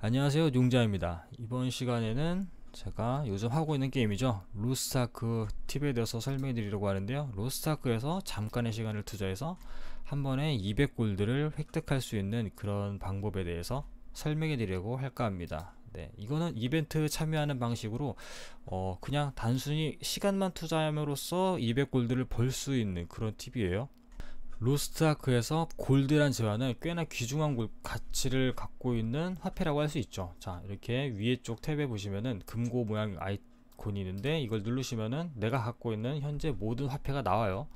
안녕하세요. 용자입니다. 이번 시간에는 제가 요즘 하고 있는 게임이죠. 로스타크 팁에 대해서 설명해 드리려고 하는데요. 로스타크에서 잠깐의 시간을 투자해서 한 번에 200골드를 획득할 수 있는 그런 방법에 대해서 설명해 드리려고 할까 합니다. 네, 이거는 이벤트 참여하는 방식으로 어, 그냥 단순히 시간만 투자함으로써 200골드를 벌 수 있는 그런 팁이에요 로스트아크에서 골드란 재화는 꽤나 귀중한 가치를 갖고 있는 화폐라고 할 수 있죠. 자 이렇게 위에 쪽 탭에 보시면은 금고 모양 아이콘이 있는데 이걸 누르시면은 내가 갖고 있는 현재 모든 화폐가 나와요.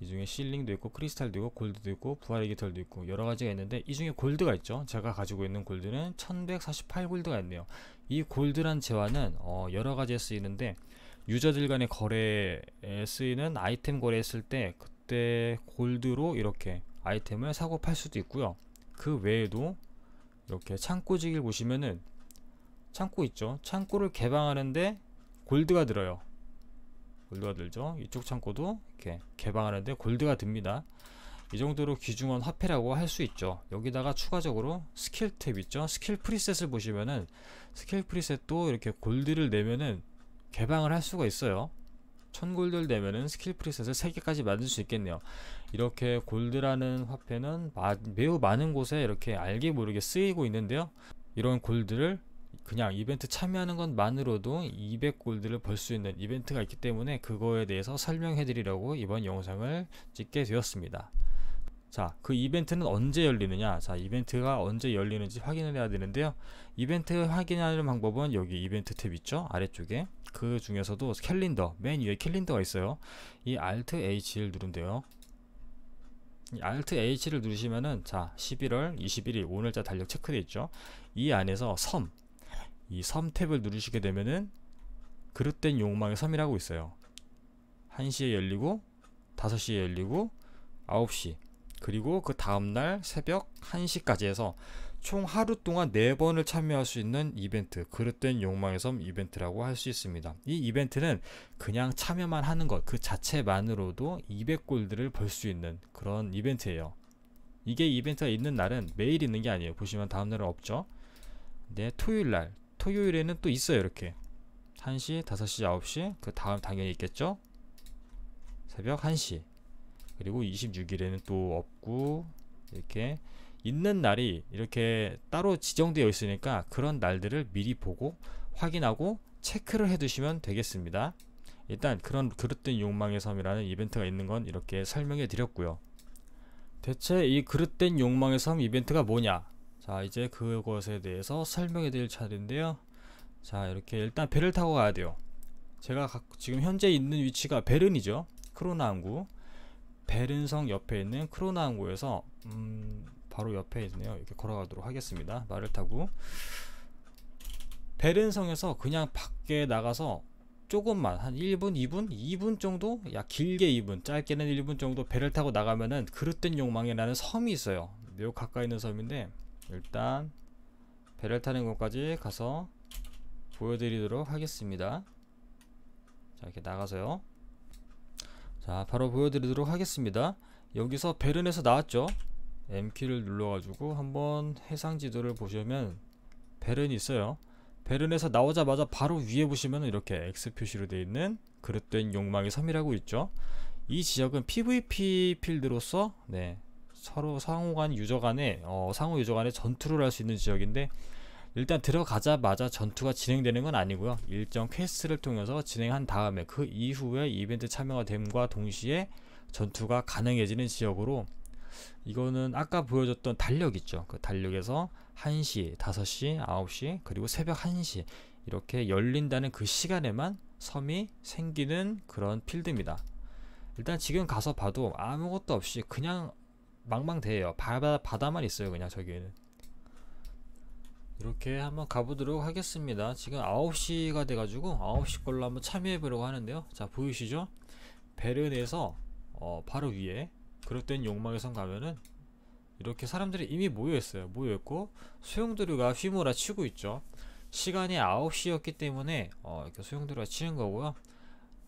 이 중에 실링도 있고 크리스탈도 있고 골드도 있고 부활의 깃털도 있고 여러 가지가 있는데 이 중에 골드가 있죠. 제가 가지고 있는 골드는 1148 골드가 있네요. 이 골드란 재화는 어 여러 가지에 쓰이는데 유저들 간의 거래에 쓰이는 아이템 거래했을 때 그때 골드로 이렇게 아이템을 사고 팔 수도 있고요. 그 외에도 이렇게 창고지기를 보시면은 창고 있죠? 창고를 개방하는데 골드가 들어요. 골드가 들죠? 이쪽 창고도 이렇게 개방하는데 골드가 듭니다. 이 정도로 귀중한 화폐라고 할 수 있죠. 여기다가 추가적으로 스킬 탭 있죠? 스킬 프리셋을 보시면은 스킬 프리셋도 이렇게 골드를 내면은 개방을 할 수가 있어요 1000골드 되면은 스킬 프리셋을 3개까지 만들 수 있겠네요. 이렇게 골드라는 화폐는 마, 매우 많은 곳에 이렇게 알게 모르게 쓰이고 있는데요. 이런 골드를 그냥 이벤트 참여하는 것만으로도 200골드를 벌 수 있는 이벤트가 있기 때문에 그거에 대해서 설명해 드리려고 이번 영상을 찍게 되었습니다 자, 그 이벤트는 언제 열리느냐? 자, 이벤트가 언제 열리는지 확인을 해야 되는데요. 이벤트 확인하는 방법은 여기 이벤트 탭 있죠? 아래쪽에. 그 중에서도 캘린더, 맨 위에 캘린더가 있어요. 이 Alt H를 누른대요. 이 Alt H를 누르시면은 자, 11월 21일 오늘자 달력 체크되어 있죠. 이 안에서 섬, 이 섬 탭을 누르시게 되면은 그릇된 욕망의 섬이라고 있어요. 1시에 열리고 5시에 열리고 9시 그리고 그 다음날 새벽 1시까지 해서 총 하루 동안 4번을 참여할 수 있는 이벤트 그릇된 욕망의 섬 이벤트라고 할 수 있습니다. 이 이벤트는 그냥 참여만 하는 것 그 자체만으로도 200골드를 벌 수 있는 그런 이벤트예요. 이게 이벤트가 있는 날은 매일 있는 게 아니에요. 보시면 다음날은 없죠? 네 토요일 날. 토요일에는 또 있어요 이렇게. 1시 5시 9시? 그 다음 당연히 있겠죠? 새벽 1시 그리고 26일에는 또 없고 이렇게 있는 날이 이렇게 따로 지정되어 있으니까 그런 날들을 미리 보고 확인하고 체크를 해 두시면 되겠습니다. 일단 그런 그릇된 욕망의 섬이라는 이벤트가 있는 건 이렇게 설명해 드렸고요. 대체 이 그릇된 욕망의 섬 이벤트가 뭐냐? 자 이제 그것에 대해서 설명해 드릴 차례인데요. 자 이렇게 일단 배를 타고 가야 돼요. 제가 지금 현재 있는 위치가 베른이죠. 크로나 항구 베른성 옆에 있는 크로나 항구에서 음, 바로 옆에 있네요. 이렇게 걸어가도록 하겠습니다. 말을 타고. 베른성에서 그냥 밖에 나가서 조금만 한 1분 2분 2분 정도 야 길게 2분 짧게는 1분 정도 배를 타고 나가면은 그릇된 욕망이라는 섬이 있어요. 매우 가까이 있는 섬인데 일단 배를 타는 곳까지 가서 보여드리도록 하겠습니다. 자 이렇게 나가서요 자 바로 보여드리도록 하겠습니다. 여기서 베른에서 나왔죠? M키를 눌러가지고 한번 해상 지도를 보시면 베른이 있어요. 베른에서 나오자마자 바로 위에 보시면 이렇게 X 표시로 되어 있는 그릇된 욕망의 섬이라고 있죠. 이 지역은 PVP 필드로서 네, 서로 상호 간 유저 간에 어, 상호 유저 간에 전투를 할 수 있는 지역인데 일단 들어가자마자 전투가 진행되는 건 아니고요. 일정 퀘스트를 통해서 진행한 다음에 그 이후에 이벤트 참여가 됨과 동시에 전투가 가능해지는 지역으로 이거는 아까 보여줬던 달력 있죠. 그 달력에서 1시, 5시, 9시 그리고 새벽 1시 이렇게 열린다는 그 시간에만 섬이 생기는 그런 필드입니다. 일단 지금 가서 봐도 아무것도 없이 그냥 망망대해요. 바다, 바다만 있어요 그냥 저기에는 이렇게 한번 가보도록 하겠습니다. 지금 9시가 돼가지고 9시 걸로 한번 참여해 보려고 하는데요. 자 보이시죠? 베른에서 어, 바로 위에 그릇된 욕망의 성 가면은 이렇게 사람들이 이미 모여있어요. 모여있고 소용돌이가 휘몰아 치고 있죠. 시간이 9시였기 때문에 어, 이렇게 소용돌이가 치는 거고요.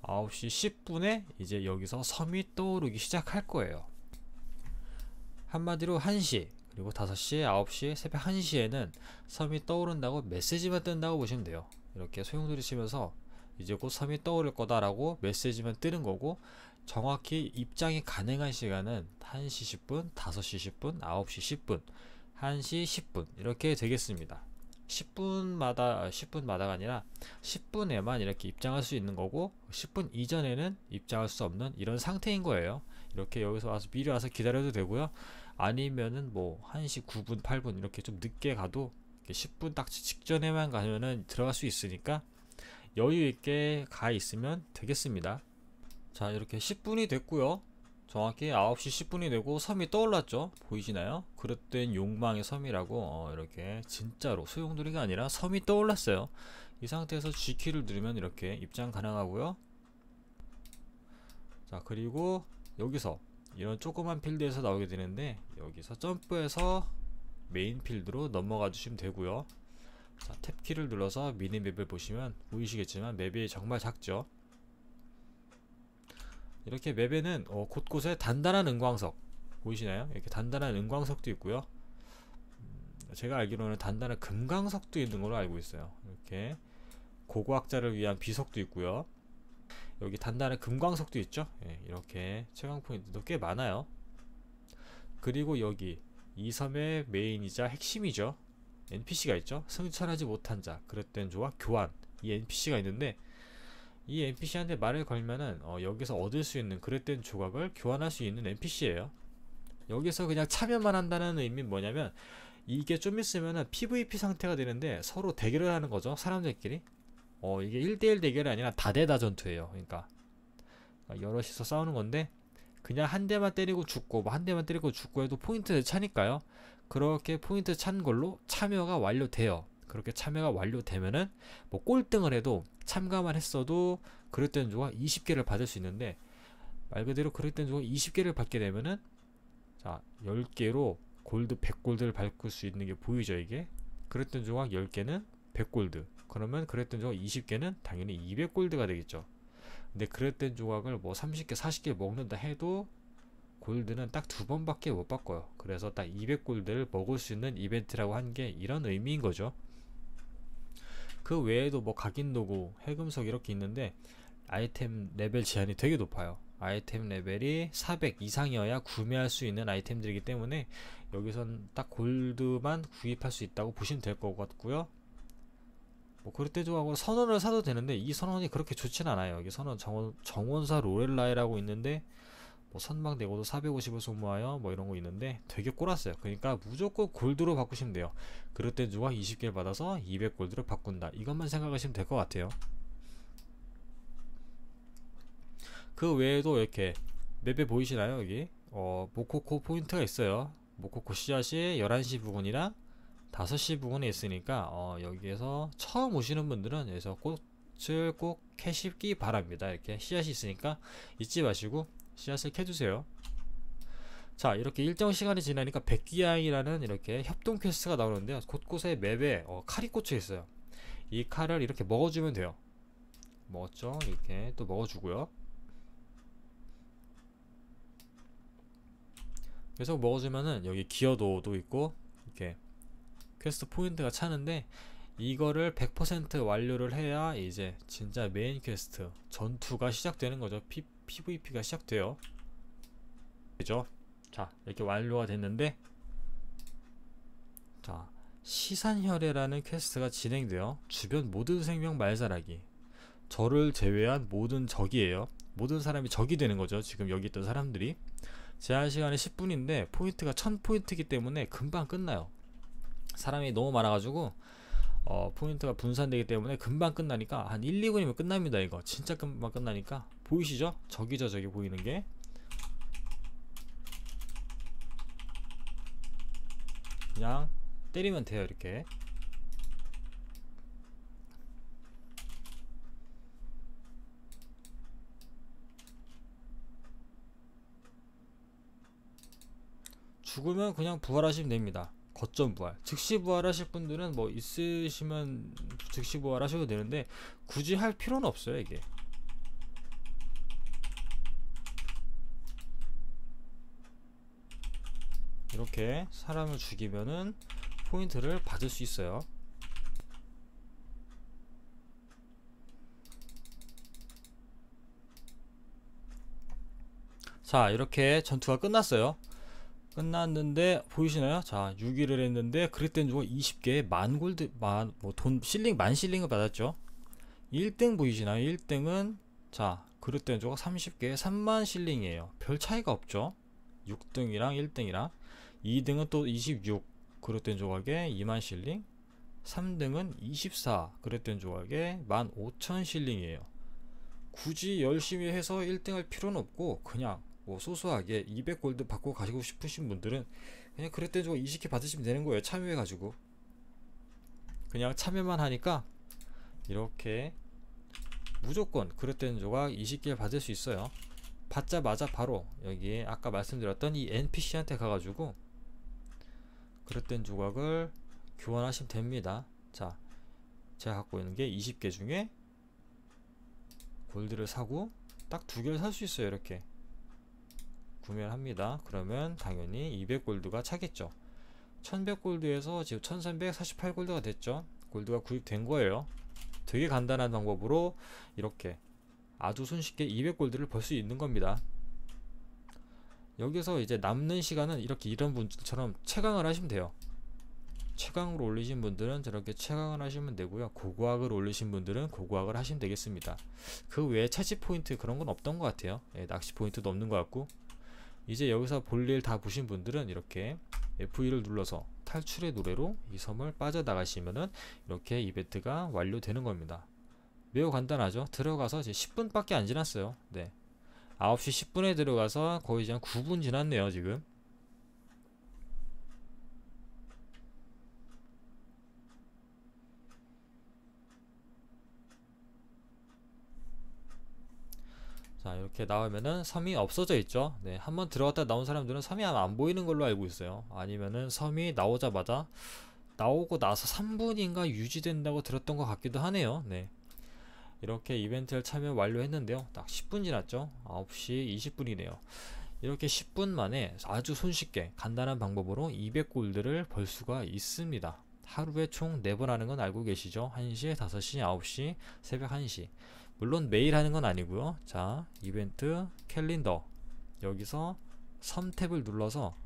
9시 10분에 이제 여기서 섬이 떠오르기 시작할 거예요. 한마디로 1시 그리고 5시, 9시, 새벽 1시에는 섬이 떠오른다고 메시지만 뜬다고 보시면 돼요. 이렇게 소용돌이 치면서 이제 곧 섬이 떠오를 거다라고 메시지만 뜨는 거고 정확히 입장이 가능한 시간은 1시 10분, 5시 10분, 9시 10분, 1시 10분 이렇게 되겠습니다. 10분마다 10분마다가 아니라 10분에만 이렇게 입장할 수 있는 거고 10분 이전에는 입장할 수 없는 이런 상태인 거예요. 이렇게 여기서 와서 미리 와서 기다려도 되고요. 아니면은 뭐 1시 9분, 8분 이렇게 좀 늦게 가도 10분 딱 직전에만 가면은 들어갈 수 있으니까 여유 있게 가 있으면 되겠습니다. 자, 이렇게 10분이 됐고요. 정확히 9시 10분이 되고 섬이 떠올랐죠 보이시나요 그릇된 욕망의 섬이라고 어, 이렇게 진짜로 소용돌이가 아니라 섬이 떠올랐어요 이 상태에서 G키를 누르면 이렇게 입장 가능하고요 자 그리고 여기서 이런 조그만 필드에서 나오게 되는데 여기서 점프해서 메인 필드로 넘어가 주시면 되고요 자 탭키를 눌러서 미니맵을 보시면 보이시겠지만 맵이 정말 작죠 이렇게 맵에는 어, 곳곳에 단단한 은광석 보이시나요? 이렇게 단단한 은광석도 있고요. 음, 제가 알기로는 단단한 금광석도 있는 걸로 알고 있어요. 이렇게 고고학자를 위한 비석도 있고요. 여기 단단한 금광석도 있죠. 예, 이렇게 최강 포인트도 꽤 많아요. 그리고 여기 이 섬의 메인이자 핵심이죠. NPC가 있죠. 승천하지 못한 자, 그랬던 조와 교환 이 NPC가 있는데 이 NPC한테 말을 걸면은 어, 여기서 얻을 수 있는 그릇된 조각을 교환할 수 있는 NPC예요. 여기서 그냥 참여만 한다는 의미는 뭐냐면 이게 좀 있으면은 PVP 상태가 되는데 서로 대결을 하는 거죠. 사람들끼리. 어, 이게 1대1 대결이 아니라 다대다 전투예요. 그러니까 여럿이서 싸우는 건데 그냥 한 대만 때리고 죽고 뭐 한 대만 때리고 죽고 해도 포인트를 차니까요. 그렇게 포인트 찬 걸로 참여가 완료돼요. 그렇게 참여가 완료되면은 뭐 꼴등을 해도 참가만 했어도 그릇된 조각 20개를 받을 수 있는데 말 그대로 그릇된 조각 20개를 받게 되면은 자 10개로 골드 100골드를 받을 수 있는 게 보이죠 이게 그랬던 조각 10개는 100골드 그러면 그랬던 조각 20개는 당연히 200골드가 되겠죠 근데 그랬던 조각을 뭐 30개 40개 먹는다 해도 골드는 딱 두 번밖에 못 바꿔요 그래서 딱 200골드를 먹을 수 있는 이벤트라고 한 게 이런 의미인 거죠 그 외에도 뭐 각인 도구, 해금석 이렇게 있는데 아이템 레벨 제한이 되게 높아요. 아이템 레벨이 400 이상이어야 구매할 수 있는 아이템들이기 때문에 여기선 딱 골드만 구입할 수 있다고 보시면 될 것 같고요. 뭐 그럴 때도 하고 선원을 사도 되는데 이 선원이 그렇게 좋진 않아요. 여기 선원 정원, 정원사 로렐라이라고 있는데 뭐 선망되고도 450을 소모하여 뭐 이런 거 있는데 되게 꼬랐어요. 그러니까 무조건 골드로 바꾸시면 돼요. 그럴 때 누가 20개를 받아서 200골드로 바꾼다. 이것만 생각하시면 될 것 같아요. 그 외에도 이렇게 맵에 보이시나요? 여기 어, 모코코 포인트가 있어요. 모코코 씨앗이 11시 부근이랑 5시 부근에 있으니까 어, 여기에서 처음 오시는 분들은 여기서 꽃을 꼭 캐시기 바랍니다. 이렇게 씨앗이 있으니까 잊지 마시고 씨앗을 캐주세요. 자 이렇게 일정 시간이 지나니까 백기양이라는 이렇게 협동 퀘스트가 나오는데요. 곳곳에 맵에 어, 칼이 꽂혀 있어요. 이 칼을 이렇게 먹어주면 돼요. 먹었죠? 이렇게 또 먹어주고요. 그래서 먹어주면은 여기 기어도도 있고 이렇게 퀘스트 포인트가 차는데 이거를 100% 완료를 해야 이제 진짜 메인 퀘스트 전투가 시작되는 거죠. P, PVP가 시작돼요. 그죠? 자, 이렇게 완료가 됐는데 자, 시산혈애라는 퀘스트가 진행되어 주변 모든 생명 말살하기. 저를 제외한 모든 적이에요. 모든 사람이 적이 되는 거죠. 지금 여기 있던 사람들이. 제한 시간이 10분인데 포인트가 1000포인트이기 때문에 금방 끝나요. 사람이 너무 많아가지고 어, 포인트가 분산되기 때문에 금방 끝나니까 한 1, 2분이면 끝납니다 이거. 진짜 금방 끝나니까. 보이시죠? 저기죠 저기 보이는 게. 그냥 때리면 돼요 이렇게. 죽으면 그냥 부활하시면 됩니다 거점 부활. 즉시 부활하실 분들은 뭐 있으시면 즉시 부활하셔도 되는데 굳이 할 필요는 없어요 이게. 이렇게 사람을 죽이면은 포인트를 받을 수 있어요. 자 이렇게 전투가 끝났어요 끝났는데 보이시나요? 자 6위를 했는데 그랬던 주가 20개 만 골드 만 뭐 돈 실링 만 실링을 받았죠. 1등 보이시나요? 1등은 자 주가 30개 3만 실링이에요. 별 차이가 없죠. 6등이랑 1등이랑. 2등은 또 26 그랬던 조각에 2만 실링. 3등은 24 그랬던 조각에 15,000 실링이에요. 굳이 열심히 해서 1등 할 필요는 없고 그냥 뭐 소소하게 200골드 받고 가시고 싶으신 분들은 그냥 그랬던 조각 20개 받으시면 되는 거예요 참여해 가지고. 그냥 참여만 하니까 이렇게 무조건 그랬던 조각 20개 받을 수 있어요. 받자마자 바로 여기에 아까 말씀드렸던 이 NPC한테 가가지고 그랬던 조각을 교환하시면 됩니다. 자 제가 갖고 있는 게 20개 중에 골드를 사고 딱 두 개를 살 수 있어요 이렇게 구매를 합니다. 그러면 당연히 200골드가 차겠죠. 1100골드에서 지금 1348골드가 됐죠. 골드가 구입된 거예요. 되게 간단한 방법으로 이렇게 아주 손쉽게 200골드를 벌 수 있는 겁니다. 여기서 이제 남는 시간은 이렇게 이런 분들처럼 채광을 하시면 돼요. 최강으로 올리신 분들은 저렇게 최강을 하시면 되고요. 고고학을 올리신 분들은 고고학을 하시면 되겠습니다. 그 외에 채집 포인트 그런 건 없던 것 같아요. 예, 낚시 포인트도 없는 것 같고 이제 여기서 볼일 다 보신 분들은 이렇게 F2를 눌러서 탈출의 노래로 이 섬을 빠져나가시면은 이렇게 이벤트가 완료되는 겁니다. 매우 간단하죠. 들어가서 이제 10분밖에 안 지났어요. 네. 9시 10분에 들어가서 거의 이제 9분 지났네요, 지금. 자 이렇게 나오면은 섬이 없어져 있죠. 네 한번 들어갔다 나온 사람들은 섬이 안 보이는 걸로 알고 있어요. 아니면은 섬이 나오자마자 나오고 나서 3분인가 유지된다고 들었던 것 같기도 하네요. 네. 이렇게 이벤트를 참여 완료했는데요. 딱 10분 지났죠? 9시 20분이네요. 이렇게 10분 만에 아주 손쉽게 간단한 방법으로 200골드를 벌 수가 있습니다. 하루에 총 4번 하는 건 알고 계시죠? 1시, 5시, 9시, 새벽 1시 물론 매일 하는 건 아니고요. 자 이벤트 캘린더. 여기서 섬 탭을 눌러서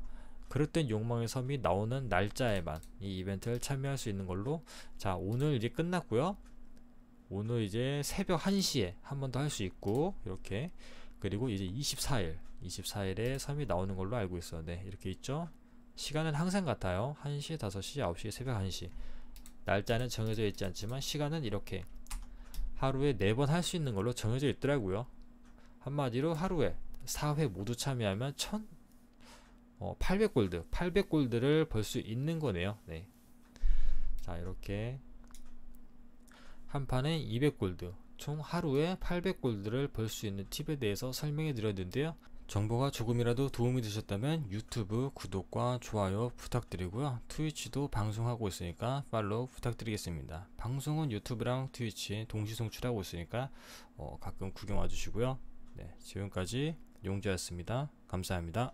그릇된 욕망의 섬이 나오는 날짜에만 이 이벤트를 참여할 수 있는 걸로. 자 오늘 이제 끝났고요. 오늘 이제 새벽 1시에 한 번 더 할 수 있고 이렇게. 그리고 이제 24일 24일에 섬이 나오는 걸로 알고 있어요. 네 이렇게 있죠? 시간은 항상 같아요. 1시 5시 9시 새벽 1시. 날짜는 정해져 있지 않지만 시간은 이렇게 하루에 4번 할 수 있는 걸로 정해져 있더라고요. 한마디로 하루에 4회 모두 참여하면 1000 어, 800골드, 800골드를 벌 수 있는 거네요. 네. 자, 이렇게 한 판에 200골드, 총 하루에 800골드를 벌 수 있는 팁에 대해서 설명해 드렸는데요. 정보가 조금이라도 도움이 되셨다면 유튜브 구독과 좋아요 부탁드리고요. 트위치도 방송하고 있으니까 팔로우 부탁드리겠습니다. 방송은 유튜브랑 트위치 동시 송출하고 있으니까 어, 가끔 구경 와주시고요. 네, 지금까지 용재였습니다. 감사합니다.